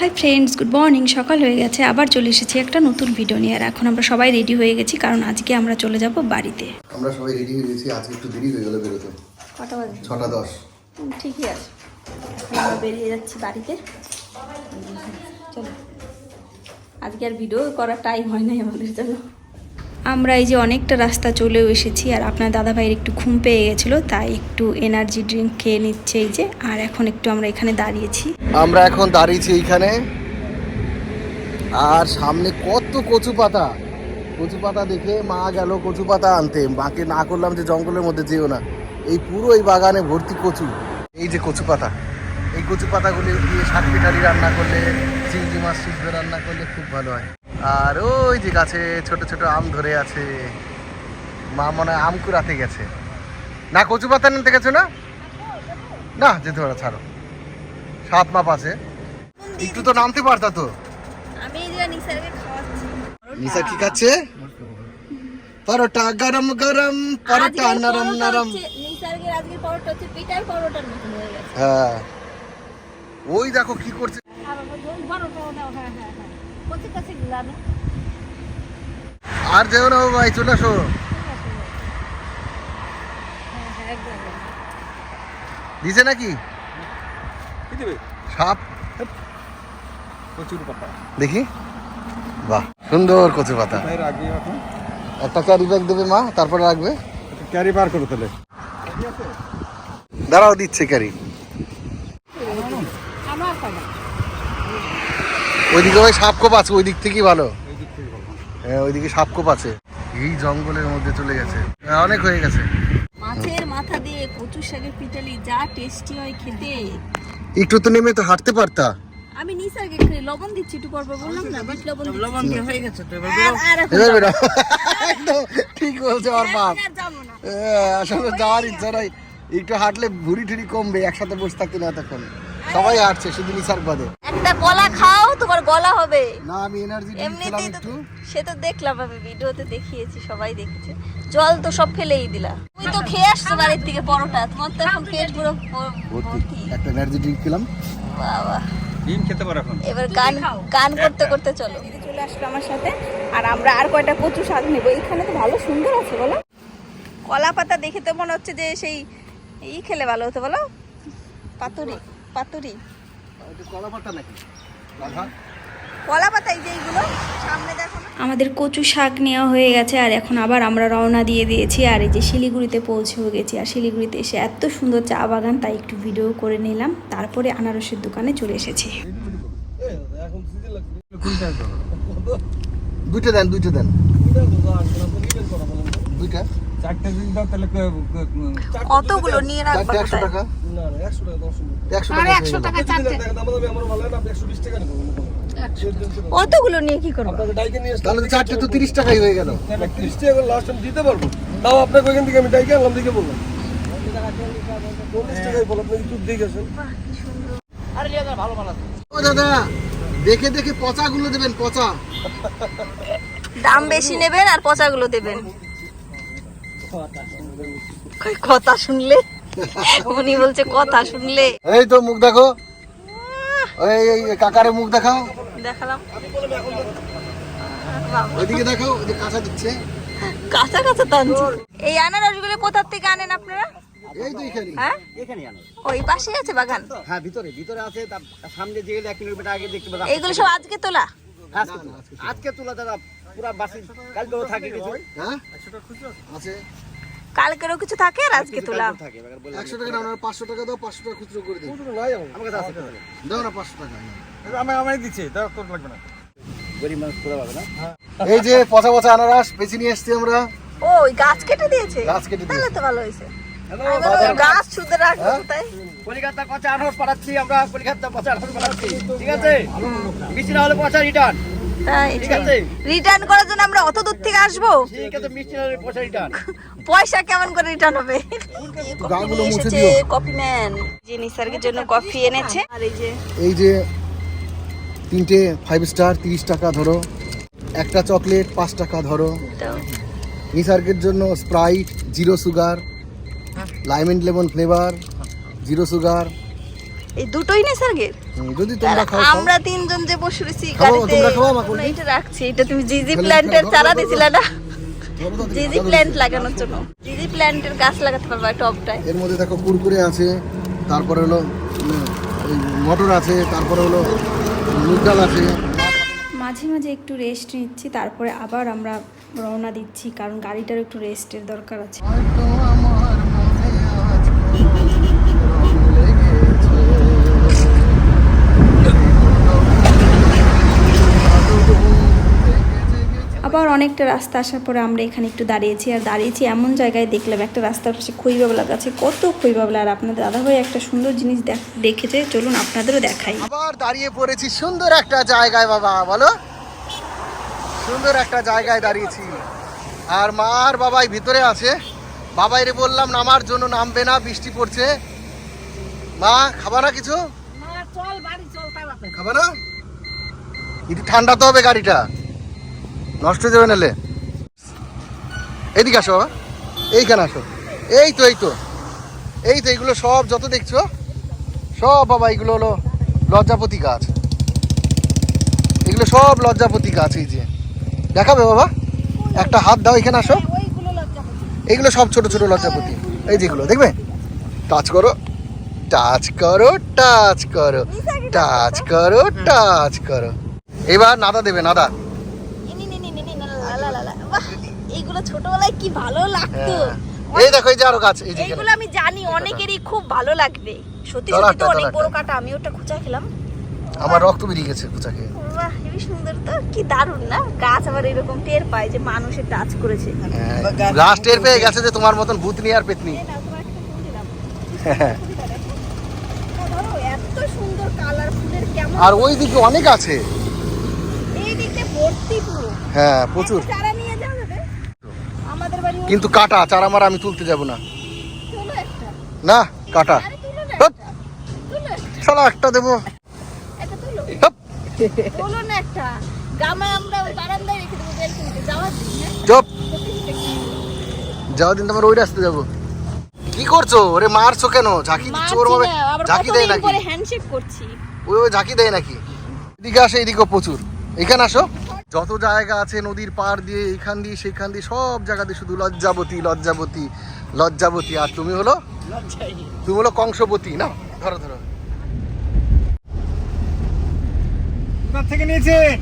Hi friends good morning সকাল হয়ে গেছে আবার চলে এসেছি একটা নতুন ভিডিও নিয়ে। আর এখন আমরা সবাই রেডি হয়ে গেছি কারণ আজকে আমরা চলে যাব বাড়িতে। আমরা সবাই রেডি হয়ে গেছি আজকে একটু দেরি হয়ে গেল বেরোতে। কটা বাজে? ছটা দশ। ঠিকই আছে। আমরা বেরিয়ে যাচ্ছি বাড়িতে। চলো। আজকে আর ভিডিও করার টাইম হয় নাই আমাদের জন্য। আমরা এই যে অনেকটা রাস্তা চলেও এসেছি আর আপনার দাদা ভাইয়ের একটু ঘুম পেয়ে গেছিল, তাই একটু এনার্জি ড্রিঙ্ক খেয়ে নিচ্ছে এই যে, আর এখন একটু আমরা এখানে দাঁড়িয়েছি। আমরা এখন দাঁড়িয়েছি এইখানে। আর সামনে কত কচু পাতা। কচু পাতা দেখে মা গেল কচু পাতা আনতে। মাকে না করলাম যে জঙ্গলের মধ্যে যেও না। এই পুরো এই বাগানে ভর্তি কচু। এই যে কচু পাতা। এই কচু পাতাগুলি দিয়ে শাক পিঠারি রান্না করলে, চিংড়ি মাছ সিদ্ধ রান্না করলে খুব ভালো হয়। আর ওই যে গাছে ছোট ছোট আম ধরে আছে। মা মনে হয় আম কুড়াতে গেছে। না কচু পাতা নিতে গেছো না? না যেতে পারো ছাড়ো। সাত মাপ আছে। একটু তো নামতে পারতা তো। আমি নিশা কি খাচ্ছে? পরোটা গরম গরম পরোটা নরম নরম। হ্যাঁ। ওই দেখো কি করছে। আর যেও না ও ভাই চলে আসো। দিছে নাকি? সাপ। পাতা। দেখি। বাহ সুন্দর কচু পাতা। একটা ক্যারি ব্যাগ দেবে মা তারপরে রাখবে। ক্যারি বার করো তাহলে। দাঁড়াও দিচ্ছে ক্যারি। ওইদিকে ভাই সাপ কোপ আছে ওই দিক থেকেই ভালো। হ্যাঁ ওইদিকে সাপ কোপ আছে। এই জঙ্গলের মধ্যে চলে গেছে। হ্যাঁ, অনেক হয়ে গেছে। মাছের মাথা দিয়ে কচুর শাকের পিঠালি যা টেস্টি হয় খেতে। একটু তো নেমে তো হাঁটতে পারতা। আমি লবণ দিচ্ছি একটু পর পর বললাম না বিট লবণ লবণ দিয়ে হয়ে গেছে তো এবার এবার বেরো। ঠিক বলছে বাপ। আর যাব না। হ্যাঁ, আসলে যাওয়ার ইচ্ছা নাই। একটু হাঁটলে ভুড়ি টুড়ি কমবে একসাথে বসে থাকতে না তখন। সবাই হাঁটছে শুধু নিসার বাদে। একটা কলা খাও তোমার গলা হবে। না আমি এনার্জি এমনিতেই তো একটু। সে তো দেখলাম আমি ভিডিওতে দেখিয়েছি সবাই দেখেছে। জল তো সব ফেলেই দিলা। তুই তো খেয়ে আসছো বাড়ির থেকে পরোটা। তোমার তো এখন পেট পুরো ভর্তি। ভর্তি। একটা এনার্জি ড্রিঙ্ক খেলাম। বাবা। ডিম খেতে পারো এখন? এবার গান গান করতে করতে চলো। দিদি চলে আসলো আমার সাথে। আর আমরা আর কয়টা কচু শাক নেব? এইখানে তো ভালো সুন্দর আছে বলো। কলা পাতা দেখে তো মনে হচ্ছে যে সেই ই খেলে ভালো হতো বলো। পাতুরি পাতুরি। কলা পাতা নাকি? রাধা কলা পাতা এই যে এইগুলো সামনে দেখো আমাদের কচু শাক নেওয়া হয়ে গেছে আর এখন আবার আমরা রওনা দিয়ে দিয়েছি আর এই যে শিলিগুড়িতে পৌঁছেও গেছি আর শিলিগুড়িতে এসে এত সুন্দর চা বাগান তাই একটু ভিডিও করে নিলাম তারপরে আনারসের দোকানে চলে এসেছি। দুইটা দেন দুইটা দেন। দুইটা? চারটে দিন দাও তাহলে ক- ক- ক- অতগুলো নিয়ে রাখব চারটে একশো টাকা। একশো টাকা অতগুলো নিয়ে কি করব? তাহলে তো চারটে তো তিরিশ টাকাই হয়ে গেল। দিতে পারব। তাও আপনাকে ওইখান থেকে আমি ডাইকে আনলাম দিকে বললাম। দাদা দেখে দেখে দেবেন পচা। দাম বেশি নেবেন আর পচাগুলো দেবেন। কথা শুনলে? উনি বলছে কথা শুনলে। এই তো মুখ দেখো। এই কাকারে মুখ দেখাও। দেখালাম। ওইদিকে দেখাও যে কাঁচা দিচ্ছে। কাঁচা কাঁচা টানছি এই আনারসগুলো কোথার থেকে আনেন আপনারা? এই তো এখানে হ্যাঁ? এখানে আনো ওই পাশে আছে বাগান? হ্যাঁ ভিতরে ভিতরে আছে তার সামনে যে গেলে কিলোমিটার আগে দেখতে পাবেন এইগুলো সব আজকে তোলা? আজকে তোলা। দাদা পুরা বাসি কালকেও থাকে কিছু। হ্যাঁ? আছে। কালকেরও কিছু থাকে আর আজকে তোলা? কালকেও থাকে এবার বলে একশো টাকা না টাকা দাও পাঁচশো টাকা খুচরো করে দিন। আমার কাছে আছে দাও না পাঁচশো টাকা। আমি আমায় দিচ্ছে তোর লাগবে না। গরিব মানুষ পুরো পাবে না? এই যে পচা পচা আনারস বেছে নিয়ে এসছি আমরা। ও ওই গাছ কেটে দিয়েছে? গাছ কেটে তাহলে দিয়েছে তো ভালো হয়েছে। গাছ শুধু রাখব তাই কলিকাতা পচা আনহর পাঠাচ্ছি আমরা কলিকাতা পচা আনহর পাঠাচ্ছি ঠিক আছে? মিষ্টি না হলে পচা রিটার্ন করার জন্য আমরা অত দূর থেকে আসব? পয়সা কেমন করে রিটার্ন হবে? এসেছে কফি ম্যান যে নিসার্গের জন্য কফি এনেছে। আর এই যে এই যে তিনটে ফাইভ স্টার তিরিশ টাকা ধরো। একটা চকলেট পাঁচ টাকা ধরো। নিসার্গের জন্য Sprite zero sugar lime and lemon flavour zero sugar এই দুটোই নিসর্গের? যদি তোমরা খাও খাও। আমরা তিনজন যে বসে রয়েছি খাব, গাড়িতে তোমরা খাব, আমাকে এটা রাখছি। এটা তুমি জিজি প্ল্যান্টের চারা না? জিজি প্ল্যান্ট লাগানোর জন্য। জিজি প্ল্যান্টের গাছ লাগাতে পারবা টবটায় এর মধ্যে দেখো কুরকুরে আছে তারপরে হলো মটর আছে তারপরে হলো মাঝে মাঝে একটু রেস্ট নিচ্ছি তারপরে আবার আমরা রওনা দিচ্ছি কারণ গাড়িটার একটু রেস্টের দরকার আছে হয়তো আমার মনে আজ রং লেগেছে। আবার অনেকটা রাস্তা আসার পরে আমরা এখানে একটু দাঁড়িয়েছি আর দাঁড়িয়েছি এমন জায়গায় দেখলাম একটা রাস্তার পাশে খইবাবলা গাছে কত খইবাবলা আর আপনাদের দাদাভাই একটা সুন্দর জিনিস দেখ- দেখেছে চলুন আপনাদেরও দেখাই। আবার দাঁড়িয়ে পড়েছি সুন্দর একটা জায়গায় বাবা বলো। সুন্দর একটা জায়গায় দাঁড়িয়েছি। আর মা আর বাবাই ভিতরে আছে। বাবাইরে বললাম নামার জন্য নামবে না বৃষ্টি পড়ছে। মা খাবা না কিছু? খাবা না? একটু ঠান্ডা তো হবে গাড়িটা। নষ্ট হয়ে যাবে নালে। এদিকে আসো বাবা। এইখানে আসো। এই তো এই তো। এই তো, এইগুলো সব যত দেখছ, সব বাবা এগুলো হলো লজ্জাপতি গাছ। এগুলো সব লজ্জাপতি গাছ এই যে। দেখাবে বাবা? একটা হাত দাও, এখানে আসো। এগুলো সব ছোট ছোট লজ্জাপতি। এই যেগুলো দেখবে? টাচ করো। টাচ করো টাচ করো। টাচ করো টাচ করো। এবার নাদা দেবে, নাদা এইগুলো ছোটবেলায় কি ভালো লাগতো? হ্যাঁ। এই দেখো এই যে আরও গাছ এই যে আমি জানি অনেকেরই খুব ভালো লাগবে। সত্যি সত্যি তো অনেক বড় কাটা আমি ওটা খুঁচা খেলাম। আমার রক্ত বেরিয়ে গেছে কুচাকে বাহ হেবি সুন্দর তো। কি দারুণ না? গাছ আবার এরকম টের পায় যে মানুষের টাচ করেছে। গাছ টের পেয়ে গেছে যে তোমার মতন আর পেতনি। ধরো এত সুন্দর কালার ফুলের কেমন আর ওই দিকে অনেক আছে। এই দিকটা ভর্তি পুরো। হ্যাঁ প্রচুর একটা চারা নিয়ে যাওয়া যাবে আমাদের বাড়ি কিন্তু কাটা চারা মারা আমি তুলতে যাব না। না কাটা। না হপ, একটা। শালা একটা দেবো। যাওয়ার দিন হ্যাঁ? চুপ যাওয়ার দিন তোমার ওই রাস্তা যাব। কি করছ? ওরে মারছো কেন? ঝাঁকি দিচ্ছ ওর ভাবে ঝাঁকি দেয় নাকি? হ্যান্ডশেক করছি। ওই ঝাঁকি দেয় নাকি? এদিকে আসে প্রচুর। এখানে আসো। যত জায়গা আছে নদীর পাড় দিয়ে এইখান দিয়ে সেইখান দিয়ে সব জায়গাতে শুধু লজ্জাবতী লজ্জাবতী লজ্জাবতী। আর তুমি হলো? তুমি হলো কংসবতী না? ধরো ধরো। থেকে নিয়েছেন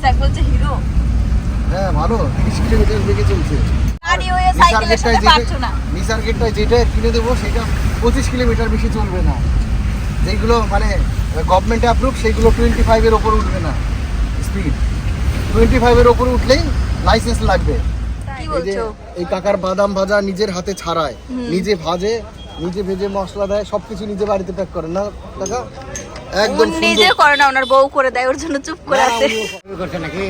স্যার বলছে হিরো। হ্যাঁ ভালো। তিরিশ কিলোমিটার বেগে চলছে। নিসার যেটা কিনে দেবো সেটা পঁচিশ কিলোমিটার বেশি চলবে না। যেগুলো মানে গভর্নমেন্ট অ্যাপ্রুভ সেগুলো টোয়েন্টি ফাইভের ওপর উঠবে না। স্পিড টোয়েন্টি ফাইভের ওপর উঠলেই লাইসেন্স লাগবে। এই কাকার বাদাম ভাজা নিজের হাতে ছাড়ায় নিজে ভাজে নিজে ভেজে মশলা দেয় সবকিছু নিজে বাড়িতে প্যাক করে। না কাকা একদম নিজে করে না ওনার বউ করে দেয় ওর জন্য চুপ করে আছে। করছে নাকি?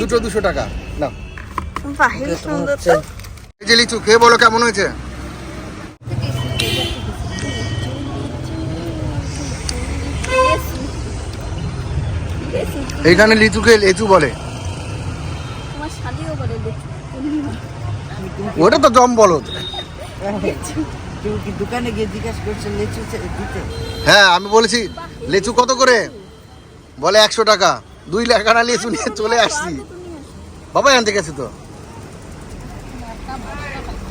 দুটো দুশো টাকা। না বাহ সুন্দর তো। লিচু খেয়ে বলো কেমন হয়েছে? এইখানে লিচুকে লেচু বলে। তোমার শালিও বলে দেখি ওটা তো জম বলো দোকানে গিয়ে জিজ্ঞাসা করছ লিচু চে- দিতে? হ্যাঁ আমি বলেছি লেচু কত করে? বলে একশো টাকা। দুই লাখানা লিচু নিয়ে চলে আসছি। বাবা আনতে গেছে তো।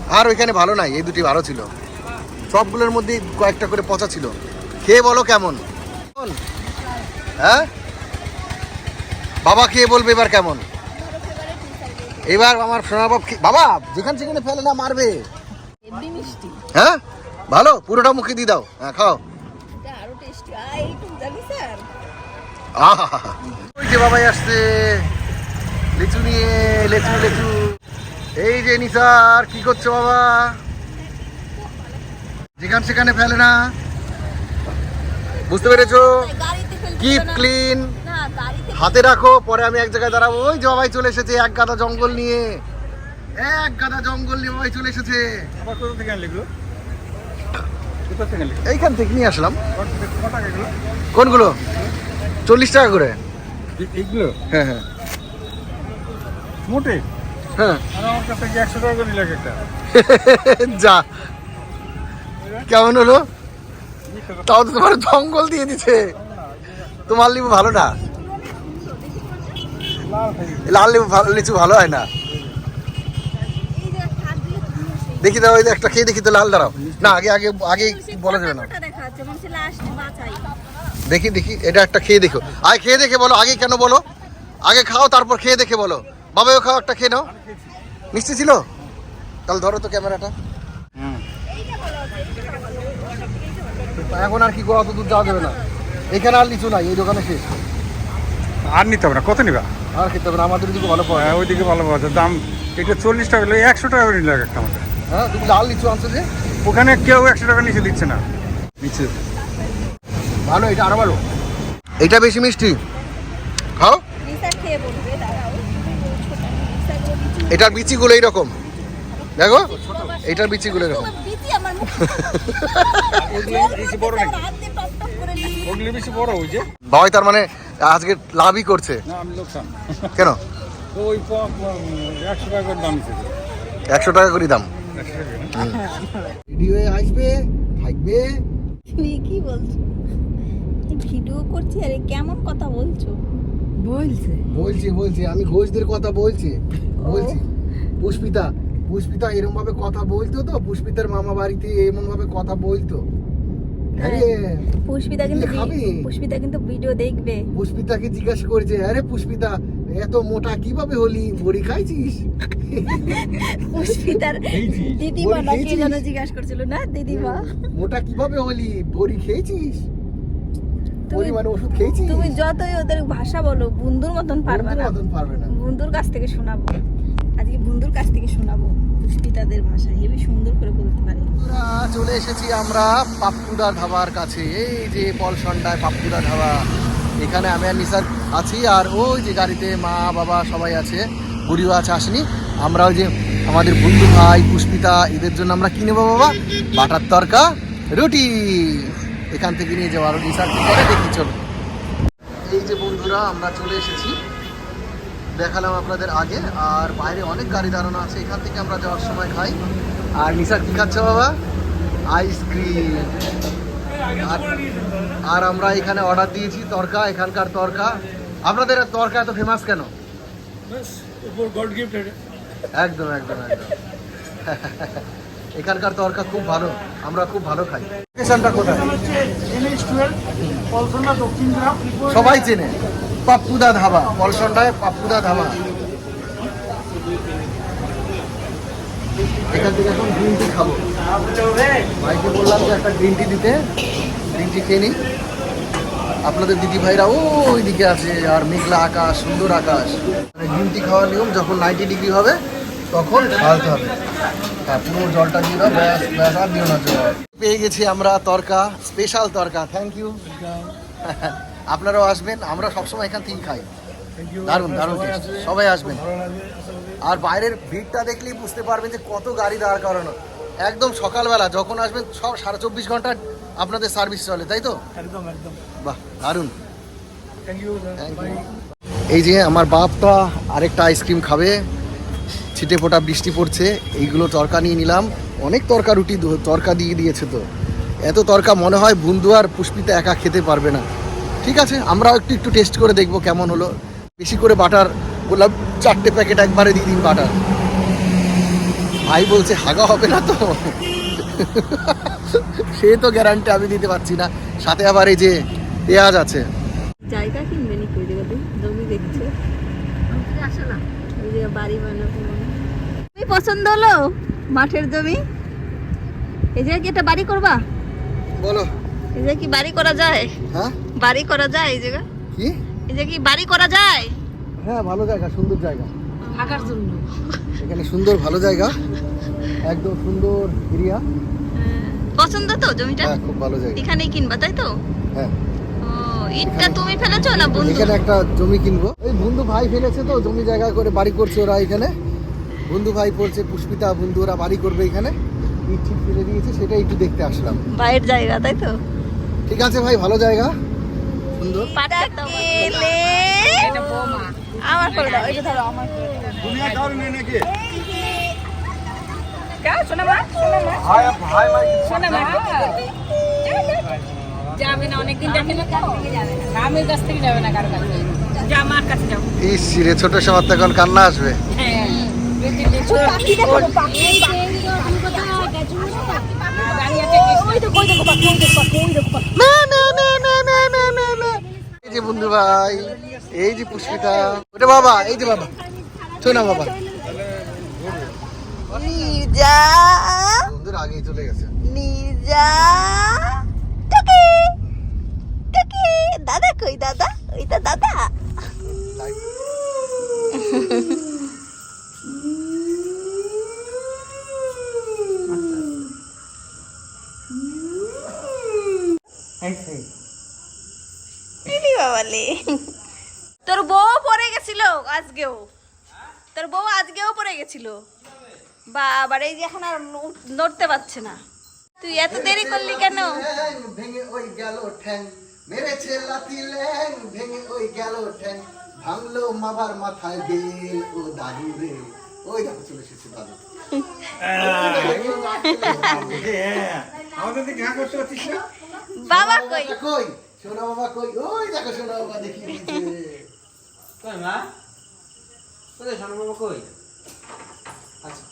আর ওইখানে ভালো নাই এই দুটি ভালো ছিল। সবগুলোর মধ্যে কয়েকটা করে পচা ছিল। খেয়ে বলো কেমন? হ্যাঁ? বাবা খেয়ে বলবে এবার কেমন? এবার আমার সোনাবাব বাবা যেখান সেখানে ফেলে না মারবে। হ্যাঁ? ভালো পুরোটা মুখে দিয়ে দাও। হ্যাঁ খাও। ওই যে বাবাই আসছে। লিচু নিয়ে লেচু লেচু। এই যে নিসার কি করছ বাবা? যেখান সেখানে ফেলে না। বুঝতে পেরেছ? কিপ ক্লিন হাতে রাখো পরে আমি এক জায়গায় দাঁড়াবো। ওই যে বাবাই চলে এসেছে এক গাদা জঙ্গল নিয়ে। এক গাদা জঙ্গল নিয়ে বাবাই চলে এসেছে। আবার কোথা থেকে আনলি এগুলো? কোথা থেকে আনলি এইখান থেকে নিয়ে আসলাম। কোনগুলো? চল্লিশ টাকা করে। এইগুলো? হ্যাঁ হ্যাঁ। মোটে? হ্যাঁ। আমার কাছ একশো টাকা করে নিলে একটা? যা। কেমন হলো? তাও তো তোমার জঙ্গল দিয়ে দিছে। তোমার লিবু ভালো না? লাল লেবু ভালো লিচু ভালো হয় না? দেখি দাও একটা খেয়ে দেখি তো লাল দাঁড়াও। না, আগে আগে আগে বলা যাবে না। দেখি দেখি, এটা একটা খেয়ে দেখো। আগে খেয়ে দেখে বলো, আগে কেন বলো? আগে খাও, তারপর খেয়ে দেখে বলো। বাবাও খাও, একটা খেয়ে নাও। মিষ্টি ছিল? তাহলে ধরো তো ক্যামেরাটা। এখন আর কি করো অত দূর যাওয়া যাবে না। এখানে আর লিচু নাই, এই দোকানে শেষ। আর নিতে হবে না, কত নিবা? আর খেতে হবে আমাদের দিকে ভালো পাওয়া যায়। হ্যাঁ ওইদিকে ভালো পাওয়া যায়। দাম এটা চল্লিশ টাকা হলে একশো টাকা করে নিলে একটা আমাদের। হ্যাঁ তুমি লাল লিচু আনছো যে? ওখানে কেউ একশো টাকা নিচে দিচ্ছে না। নিচে। ভালো এটা আরও ভালো। এটা বেশি মিষ্টি। খাও। নিসার খেয়ে বলবে দাঁড়াও। এটার বিচিগুলো এইরকম। দেখো এটার বিচিগুলো এরকম। বাবাই তার মানে আজকে লাভই করছে। না আমি লোকসান। কেন? ওই একশো টাকা করে দাম একশো টাকা করে দাম। হয়ে আসবে থাকবে। তুমি কি বলছো? ভিডিও করছি আরে কেমন কথা বলছো? বলছে। বলছি বলছি আমি ঘোষদের কথা বলছি। বলছি পুষ্পিতা পুষ্পিতা এরকম ভাবে কথা বলতো তো পুষ্পিতার মামা বাড়িতে এমন ভাবে কথা বলতো। পুষ্পিতা কিন্তু? ভি- পুষ্পিতা কিন্তু ভিডিও দেখবে। পুষ্পিতাকে জিজ্ঞাসা করছে আরে পুষ্পিতা এত মোটা কীভাবে হলি? বড়ি খাইছিস? পুষ্পিতার দিদিমা বলি না কে যেন জিজ্ঞাসা করছিল না দিদিমা? মোটা কীভাবে হলি? বড়ি খেয়েছিস? তুমি- মানে ওষুধ খেয়েছিস? তুমি যতই ওদের ভাষা বলো বন্ধুর মতন পারবে না। মতন পারবে না। বন্ধুর কাছ থেকে শোনাবো। আজকে বন্ধুর কাছ থেকে শোনাবো। পুষ্পিতাদের ভাষা হেবি সুন্দর করে বলতে পারে। চলে এসেছি আমরা পাপ্পুদা ধাবার কাছে। এই যে পলসন্ডায় পাপ্পুদা ধাবা। এখানে আমি আর নিসার আছি আর ওই যে গাড়িতে মা, বাবা সবাই আছে। বুড়িও আছে, আসেনি। আমরা ওই যে আমাদের বন্ধু ভাই, পুষ্পিতা, এদের জন্য আমরা কিনে নেব বাবা? বাটার তরকা, রুটি। এখান থেকে নিয়ে যাব। আর নিসার কি করে? দেখি, চলো। এই যে বন্ধুরা, আমরা চলে এসেছি। দেখালাম আপনাদের আগে আর বাইরে অনেক গাড়ি দাঁড়ানো আছে এখান থেকে আমরা যাওয়ার সময় খাই। আর নিশা কি খাচ্ছে বাবা? আইসক্রিম। আর আর আমরা এখানে অর্ডার দিয়েছি তরকা এখানকার তরকা। আপনাদের তরকা এত ফেমাস কেন? একদম একদম একদম। এখানকার তরকা খুব ভালো আমরা খুব ভালো খাই। স্টেশনটা কোথায়? সবাই চেনে। পাপ্পুদা ধাবা পলসন্ডায় পাপ্পুদা ধাবা। এখান থেকে এখন গ্রিন টি খাব। ভাইকে বললাম যে একটা গ্রিন টি দিতে গ্রিন টি খেয়ে নিই। আপনাদের দিদি ভাইরা ওই দিকে আছে আর মেঘলা আকাশ সুন্দর আকাশ। মানে গ্রিন টি খাওয়ার নিয়ম যখন নাইনটি ডিগ্রি হবে তখন ঢালতে হবে। হ্যাঁ পুরো জলটা দিয়ে দাও ব্যাস ব্যাস আর দিও না জল। পেয়ে গেছি আমরা tarka special tarka thank you আপনারাও আসবেন আমরা সবসময় এখান থেকেই খাই। দারুণ দারুণ সবাই আসবেন। আর বাইরের ভিড়টা দেখলেই বুঝতে পারবেন যে কত গাড়ি দাঁড় করানো। একদম সকালবেলা যখন আসবেন সব সাড়ে চব্বিশ ঘণ্টা আপনাদের সার্ভিস চলে তাই তো? একদম একদম। বাহ দারুণ। এই যে আমার বাপটা আরেকটা আইসক্রিম খাবে ছিটে ফোটা বৃষ্টি পড়ছে এইগুলো তরকা নিয়ে নিলাম। অনেক তরকা রুটি তরকা দিয়ে দিয়েছে তো। এত তরকা মনে হয় বন্ধু আর পুষ্পিতা একা খেতে পারবে না। ঠিক আছে আমরাও একটু একটু টেস্ট করে দেখব কেমন হলো। বেশি করে বাটার বললাম চারটে প্যাকেট একবারে দিয়ে দিন বাটার ভাই বলছে হাগা হবে না তো? সে তো গ্যারান্টি আমি দিতে পারছি না। সাথে আবার এই যে পেঁয়াজ আছে। জায়গা জমি দেখছে ওই যে বাড়ি বানাবো। তুমি পছন্দ হলো মাঠের জমি? এই জায়গায় কি একটা বাড়ি করবা? বলো। এই জায়গায় কি বাড়ি করা যায়? হ্যাঁ? বাড়ি করা যায় এই জায়গা? কি? এই জায়গায় কি বাড়ি করা যায়? হ্যাঁ ভালো জায়গা সুন্দর জায়গা। থাকার জন্য। এখানে সুন্দর ভালো জায়গা। একদম সুন্দর এরিয়া। পছন্দ তো জমিটা? হ্যাঁ খুব ভালো জায়গা। এখানেই কিনবা তাই তো? হ্যাঁ। ইটটা তুমি ফেলেছো না বন্ধু? এখানে একটা জমি কিনবো। ওই বন্ধু ভাই ফেলেছে তো জমি জায়গা করে বাড়ি করছে ওরা এখানে। বন্ধু ভাই করছে পুষ্পিতা বন্ধু ওরা বাড়ি করবে এখানে। ইট ঠিক ফেলে দিয়েছে সেটা একটু দেখতে আসলাম। বাইরের জায়গা তাই তো? ঠিক আছে ভাই ভালো জায়গা। সুন্দর। আমার করে দাও এটা ধরো আমার করে দাও। দুনিয়া নেই নাকি? শোনা মা শোনা মা। ভাই শোনা মা। কি যাও। যাবে না অনেকদিন দেখে না তো। গ্রামের কাছ থেকে যাবে না কারও কাছে। যা মার কাছে যাও। এই সিরে ছোট সময় তখন কান্না আসবে। হ্যাঁ। পাখি দেখো পাখি দাঁড়িয়ে আছে ওই দেখো ওই দেখো পাখি ওই দেখো পাখি ওই দেখো পাখি এই যে বন্ধু ভাই এই যে পুষ্পিতা ওটা বাবা এই যে বাবা শোনা বাবা। বন্ধুর আগেই চলে গেছে। নির্জা টুকি টুকি দাদা কই দাদা ওইটা দাদা ইলি বাবালে তোর বউ পড়ে গেছিল আজকেও তোর বউ আজকেও পড়ে গেছিল বাবার এই যে এখন আর নড়তে পারছে না। তুই এত দেরি করলি কেন? ভেঙে ওই গেল ঠ্যাং। মেরেছে লাথি ল্যাং ভেঙে ওই গেল ঠ্যাং। ভাঙলো মাবার মাথায় বেল ও দাদু রে। ওই দেখো চলে এসেছে দাদু। আমাদের দিকে হ্যাঁ করতে পারছিস না? বাবা কই? কই? সোনা বাবা কই? ওই দেখো সোনা বাবা দেখি। কই মা? শোনো মামা কই মোটরসাইকেল করে তো আসছিস রেমিমা কেমন আছো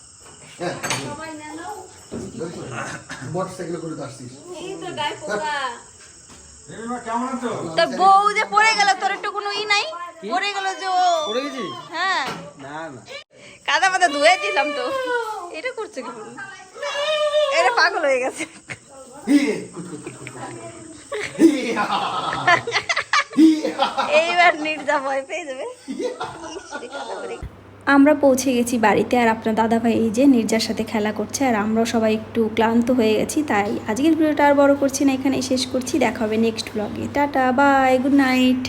তোর বউ যে পড়ে গেল তোর একটু কোনো ই নাই পড়ে গেল যে ও পড়ে গেছি হ্যাঁ না না কাদা মাদা ধুয়ে দিলাম তো এটা করছে কি এটা পাগল হয়ে গেছে এইবার নির্জা ভয় পেয়ে যাবে আমরা পৌঁছে গেছি বাড়িতে আর আপনার দাদাভাই এই যে নির্জার সাথে খেলা করছে আর আমরাও সবাই একটু ক্লান্ত হয়ে গেছি, তাই আজকের ভিডিওটা আর বড় করছি না এখানে শেষ করছি, দেখা হবে নেক্সট ব্লগে টাটা বাই গুড নাইট